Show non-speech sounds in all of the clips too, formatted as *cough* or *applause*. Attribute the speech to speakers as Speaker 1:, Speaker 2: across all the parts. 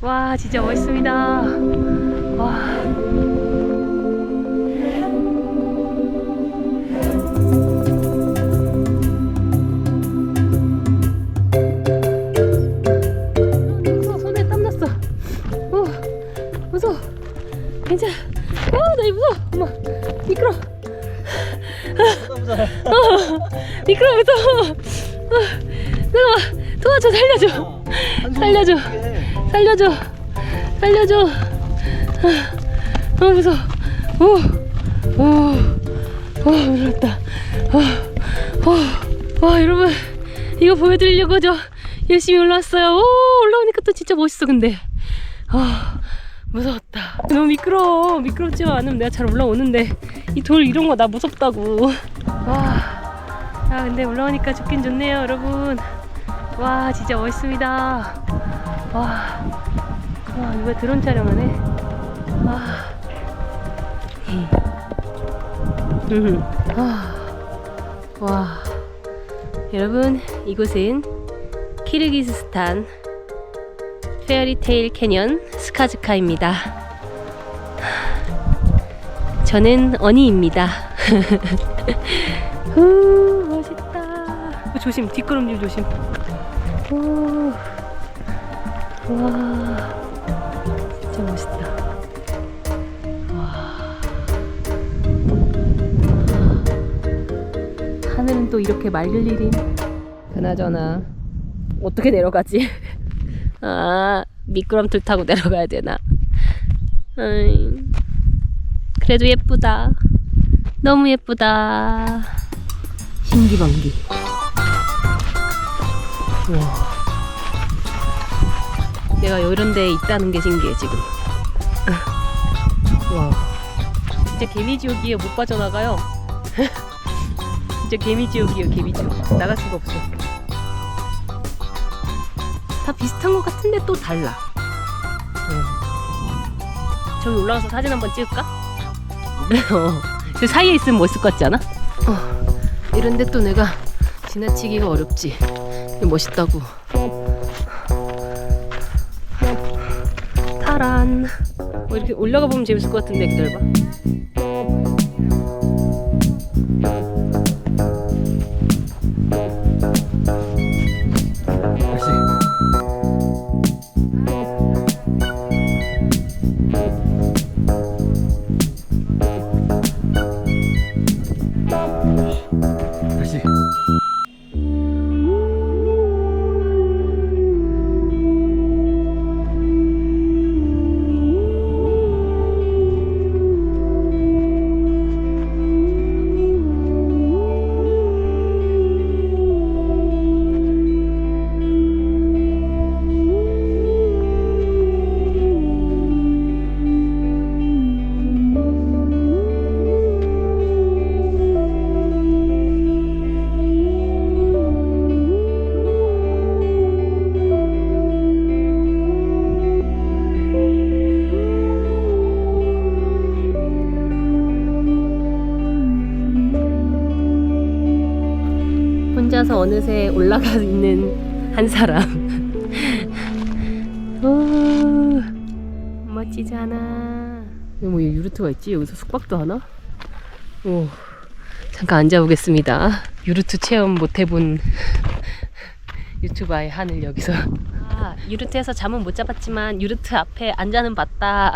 Speaker 1: 와 진짜 멋있습니다. 와. 무서워 손에 땀 났어. 어 무서워. 괜찮아. 어나 이거 무서워. 엄마 미끄러. 어, 미끄러 무서워. 어, 잠깐만 도와줘 살려줘. 살려줘. 살려줘. 살려줘. 아, 너무 무서워. 오, 오, 오, 무섭다. 오, 오, 와, 여러분. 이거 보여드리려고 저 열심히 올라왔어요. 오, 올라오니까 또 진짜 멋있어, 근데. 아, 무서웠다. 너무 미끄러워. 미끄럽지만 않으면 내가 잘 올라오는데. 이 돌 이런 거 나 무섭다고. 와. 아, 근데 올라오니까 좋긴 좋네요, 여러분. 와, 진짜 멋있습니다. 와, 와 이거 드론 촬영하네. 와, 음, 와, 와, 여러분 이곳은 키르기스스탄 페어리테일 캐년 스카즈카입니다. 저는 어니입니다. *laughs* 후, 멋있다. 조심, 뒷걸음질 조심. 또 이렇게 맑을 일이 그나저나 어떻게 내려가지? *laughs* 아 미끄럼틀 타고 내려가야 되나? 아이, 그래도 예쁘다. 너무 예쁘다. 신기방기. 와. 내가 이런 데에 있다는 게 신기해 지금. 와. 진짜 개미지옥이에요 못 빠져나가요 *laughs* 진짜 개미지옥이에요 개미지옥. 나갈 수가 없어. 다 비슷한 것 같은데 또 달라. 응. 저기 올라가서 사진 한번 찍을까? 어, 그 사이에 있으면 멋있을 것 같지 않아? 어, 이런데 또 내가 지나치기가 어렵지. 멋있다고. 타란. 뭐 이렇게 올라가 보면 재밌을 것 같은데 기다려봐 올라가 있는 한 사람. 오, 멋지잖아. 여기 뭐 유르트가 있지? 여기서 숙박도 하나? 오, 잠깐 앉아보겠습니다. 유르트 체험 못 해본 *laughs* 유튜버의 한을 여기서. 아, 유르트에서 잠은 못 잡았지만 유르트 앞에 앉아는 봤다.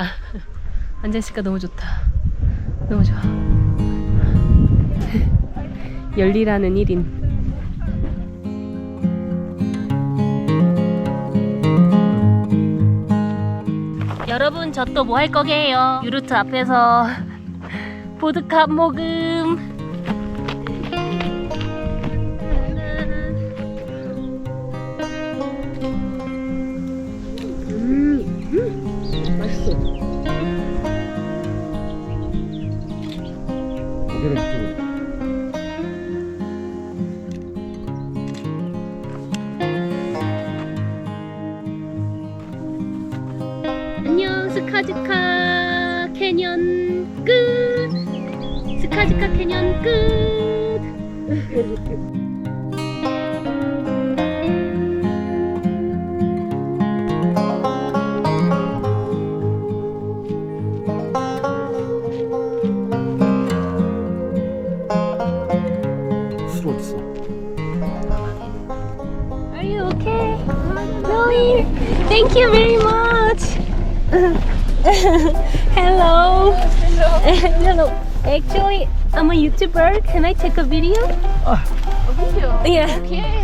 Speaker 1: *laughs* 앉아있으니까 너무 좋다. 너무 좋아. *laughs* 열리라는 1인 여러분 저 또 뭐 할 거게요? 유루트 앞에서 *laughs* 보드카 모금 스카지카 캐년 끝! 스카지카 캐년 끝! Thank you very much. Hello. Hello. Actually, I'm a YouTuber. Can I take a video?
Speaker 2: Video.
Speaker 1: Yeah.
Speaker 2: Okay.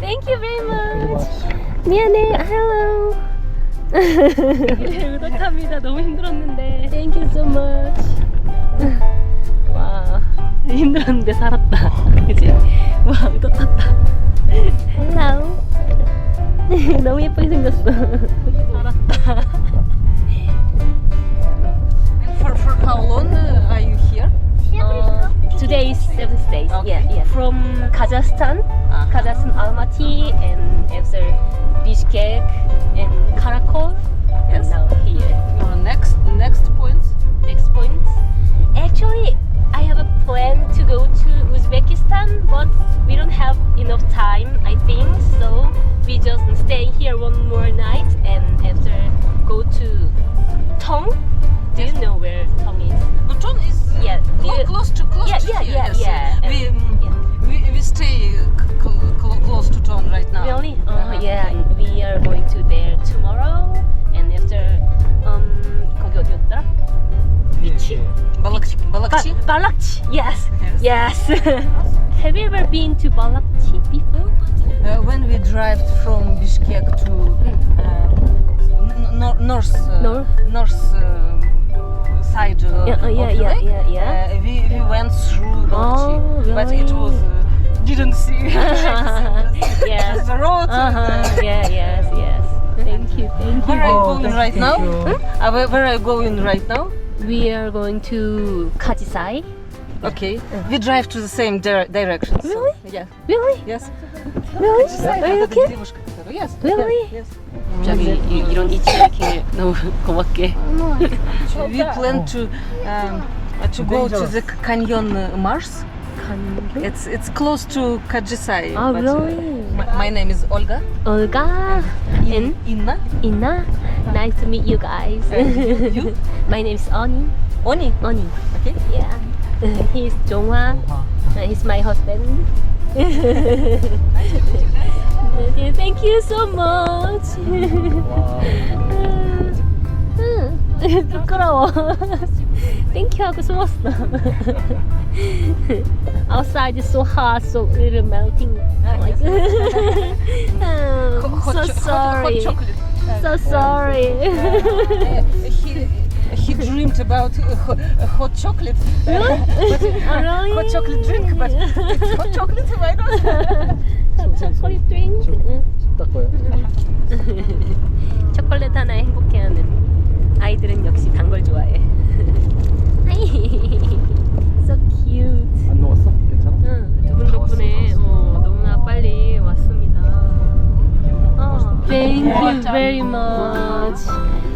Speaker 1: Thank you very much. 미안해. Hello. 의도합니다. 너무 힘들었는데. Thank you so much. 와, 힘들었는데 살았다. 그지? 와, 의도 탔다. Hello. 너무 예쁘게 생겼어. 살았다.
Speaker 2: How long uh, are you here?
Speaker 1: Uh, today is seventh day.
Speaker 2: Okay.
Speaker 1: Yeah, yeah. From Kazakhstan,
Speaker 2: Uh-huh.
Speaker 1: Kazakhstan Almaty, and after Bishkek
Speaker 2: Yes. Yes. *laughs*
Speaker 1: Yes. Have you ever been to Balakchi before?
Speaker 2: Uh, when we drive from Bishkek to uh, n- nor- north uh,
Speaker 1: North?
Speaker 2: north uh, side uh,
Speaker 1: Yeah, uh, yeah,
Speaker 2: of the
Speaker 1: yeah,
Speaker 2: lake,
Speaker 1: yeah, yeah.
Speaker 2: Uh, we, we went through Balakchi,
Speaker 1: Oh,
Speaker 2: but it was uh, didn't see *laughs* *laughs*
Speaker 1: yes.
Speaker 2: the road.
Speaker 1: Uh huh. Yeah. Yes. Yes. Thank you. Thank you.
Speaker 2: Where are you
Speaker 3: Oh,
Speaker 2: going
Speaker 3: thank
Speaker 2: right
Speaker 3: you.
Speaker 2: now?
Speaker 3: Thank
Speaker 2: Uh, where, where are you going right now?
Speaker 1: We are going to Kajisai.
Speaker 2: Okay, we drive to the same dir- direction. so-
Speaker 1: Really?
Speaker 2: Yeah.
Speaker 1: Really?
Speaker 2: Yes.
Speaker 1: Really? Are you okay?
Speaker 2: девушка, которая- Yes.
Speaker 1: Really?
Speaker 2: Yes.
Speaker 1: 갑자기 이, 이런 이치마킹을 너무 고맙게. *laughs*
Speaker 2: We plan to um, uh, to go to the canyon uh, Mars. It's it's close to Kajisai.
Speaker 1: Oh,
Speaker 2: but, uh,
Speaker 1: really?
Speaker 2: my, my name is Olga.
Speaker 1: Olga and
Speaker 2: Inna.
Speaker 1: Inna. Nice to meet you guys.
Speaker 2: And you? *laughs*
Speaker 1: My name is Oni.
Speaker 2: Oni.
Speaker 1: Oni.
Speaker 2: Okay.
Speaker 1: Yeah. *laughs* He's Jonghwa. Uh, he's my husband. *laughs* Okay, Thank you so much. 응. 부끄러워. *laughs* Thank you 하고 숨었어. Outside is so hot, so little melting. Like,
Speaker 2: Hot,
Speaker 1: I'm
Speaker 2: hot,
Speaker 1: so
Speaker 2: cho- hot,
Speaker 1: sorry.
Speaker 2: hot chocolate.
Speaker 1: So sorry.
Speaker 2: Uh, dreamed about uh, ho- uh, hot chocolate.
Speaker 1: really? Oh,
Speaker 2: hot chocolate drink, but it's hot chocolate. Why not?
Speaker 1: 초콜릿 드링크. 응.
Speaker 3: 닦아요.
Speaker 1: 초콜릿 하나에 행복해하는 아이들은 역시 단 걸 좋아해. so cute.
Speaker 3: 안 녹았어? 괜찮아?
Speaker 1: 응, 두분 덕분에 어, 너무나 빨리 왔습니다. 어, thank you very much.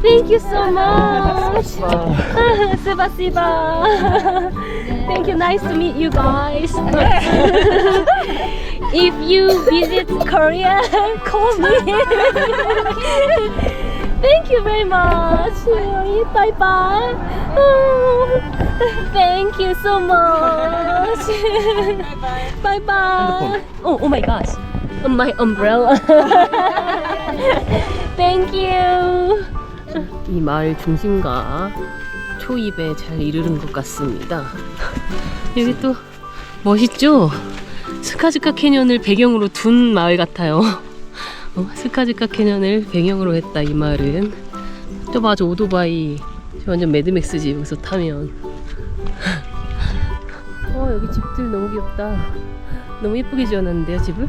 Speaker 1: Thank you so much. *laughs* Siba siba. Thank you. Nice to meet you guys. *laughs* if you visit Korea, *laughs* call me. Thank you very much. Bye bye. Thank you so much. Bye bye. Oh, oh my gosh. My umbrella. Thank you. 이 마을 중심가 초입에 잘 이르는 것 같습니다. *laughs* 여기 또 멋있죠? 스카즈카 캐년을 배경으로 둔 마을 같아요. *laughs* 어, 스카즈카 캐년을 배경으로 했다 이 마을은. 또 맞아 오토바이 저 완전 매드맥스지 여기서 타면. *laughs* 어 여기 집들 너무 귀엽다. 너무 예쁘게 지어놨는데요 집을?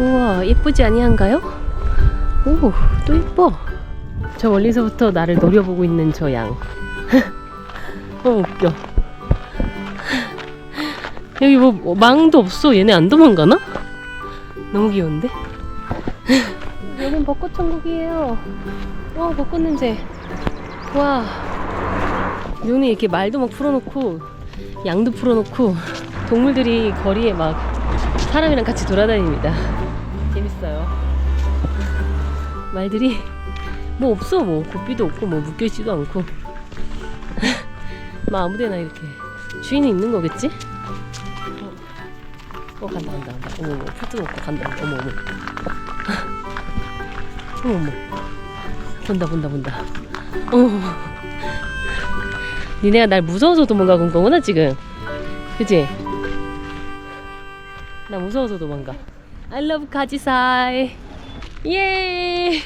Speaker 1: 우와 예쁘지 아니한가요? 오또 예뻐. 저 멀리서부터 나를 노려보고 있는 저 양. *laughs* 어 웃겨. 여기 뭐, 뭐 망도 없어. 얘네 안 도망가나? 너무 귀여운데? 여긴 벚꽃 천국이에요. 와 벚꽃 냄새. 와. 여기 이렇게 말도 막 풀어놓고 양도 풀어놓고 동물들이 거리에 막 사람이랑 같이 돌아다닙니다. 말들이 뭐 없어 뭐. 고삐도 없고 뭐 묶여있지도 않고. 막 *laughs* 아무데나 이렇게 주인이 있는 거겠지? 어, 어 간다 간다 간다. 어머 어머 풀 뜯어먹고 간다. 어머 *laughs* 어머. 어머 본다 본다 본다. 어 니네가 날 무서워서 도망가 본 거구나 지금. 그지? 나 무서워서 도망가. I love 가지사이 예.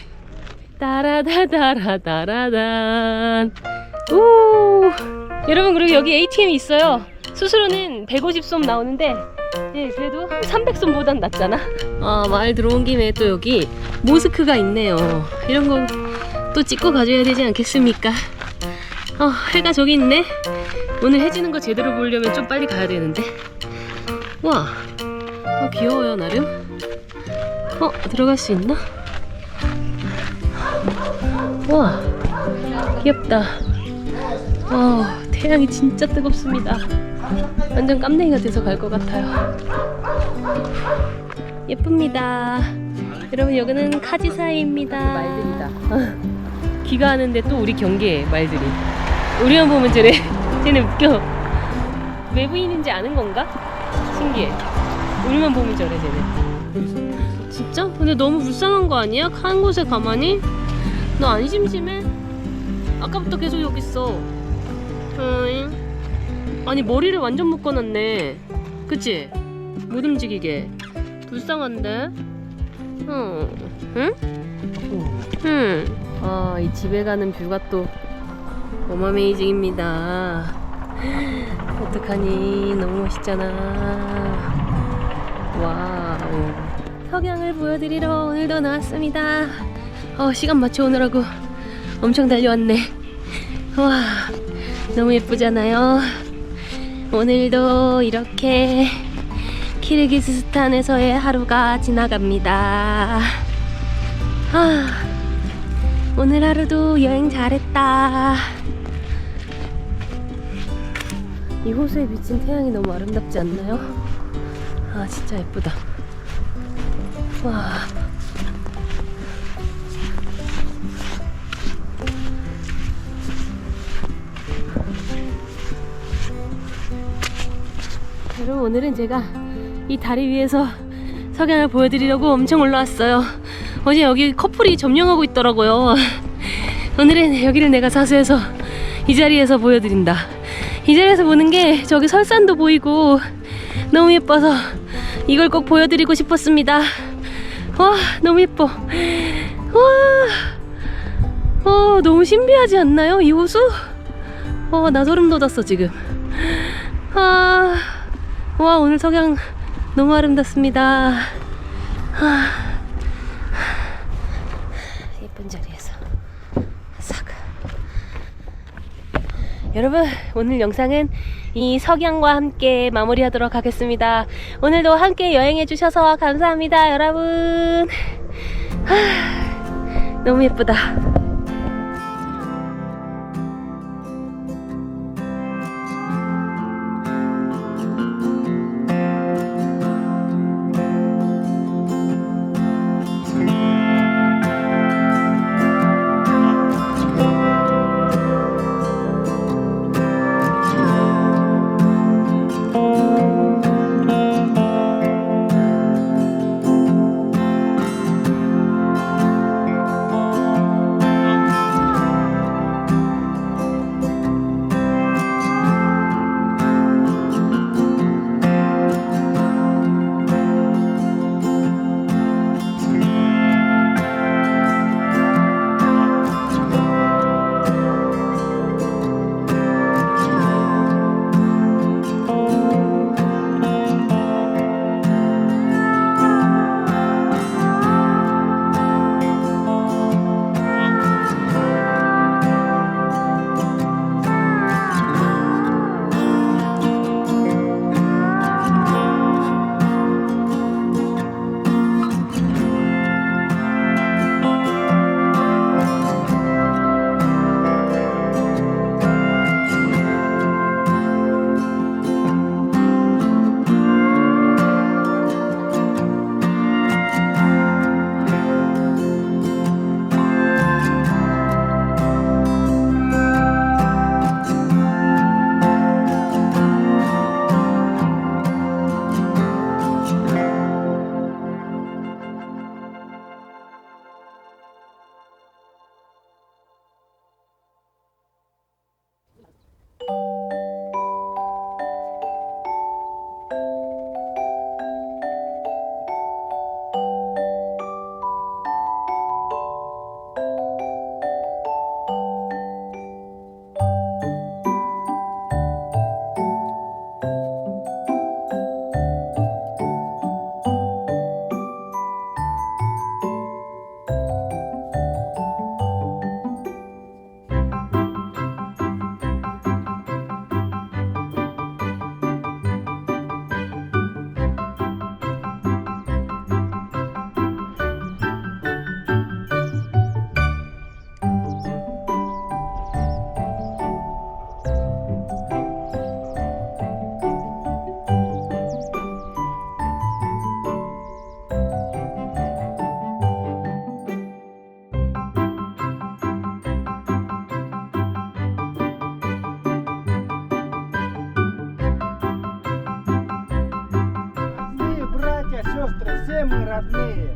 Speaker 1: 따라다다라다라단. 우 여러분 그리고 여기 ATM이 있어요. 수수료는 150솜 나오는데 예 그래도 300솜보단 낫잖아. 아 말 들어온 김에 또 여기 모스크가 있네요. 이런 거 또 찍고 가줘야 되지 않겠습니까? 어 해가 저기 있네. 오늘 해지는 거 제대로 보려면 좀 빨리 가야 되는데. 와 어, 귀여워요 나름 어 들어갈 수 있나? 와 귀엽다. 어 태양이 진짜 뜨겁습니다. 완전 깜냉이가 돼서 갈 것 같아요. 예쁩니다. 여러분 여기는 카지사이입니다. 말들이다. *laughs* 귀가 하는데 또 우리 경계에 말들이. 우리만 보면 저래. *laughs* 쟤네 웃겨. 외부인인지 아는 건가? 신기해. 우리만 보면 저래 쟤네? 근데 너무 불쌍한 거 아니야? 한 곳에 가만히? 너 안 심심해? 아까부터 계속 여기 있어 어잉? 아니 머리를 완전 묶어놨네 그치? 못 움직이게 불쌍한데? 어. 응? 응. 아, 이 집에 가는 뷰가 또 어마메이징입니다. 어떡하니? 너무 멋있잖아. 와우. 석양을 보여드리러 오늘도 나왔습니다. 어, 시간 맞춰 오느라고 엄청 달려왔네. 와, 너무 예쁘잖아요. 오늘도 이렇게 키르기스스탄에서의 하루가 지나갑니다. 아, 오늘 하루도 여행 잘했다. 이 호수에 비친 태양이 너무 아름답지 않나요? 아, 진짜 예쁘다. 와. 여러분 오늘은 제가 이 다리 위에서 석양을 보여드리려고 엄청 올라왔어요. 어제 여기 커플이 점령하고 있더라고요. 오늘은 여기를 내가 사수해서 이 자리에서 보여드린다. 이 자리에서 보는 게 저기 설산도 보이고 너무 예뻐서 이걸 꼭 보여드리고 싶었습니다. 와 너무 예뻐. 와, 어 너무 신비하지 않나요 이 호수? 어 나 소름 돋았어 지금. 아, 와 오늘 석양 너무 아름답습니다. 아, 예쁜 자리에서 싹. 여러분 오늘 영상은 이 석양과 함께 마무리하도록 하겠습니다. 오늘도 함께 여행해 주셔서 감사합니다, 여러분. 하, 너무 예쁘다.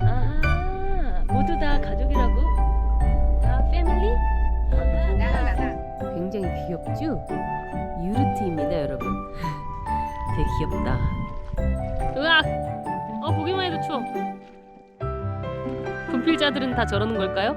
Speaker 1: 아, 모두 다 가족이라고? 다 패밀리? 굉장히 귀엽죠? 유르트입니다, 여러분. *laughs* 되게 귀엽다. 으악! 어, 보기만 해도 추워. 분필자들은 다 저러는 걸까요?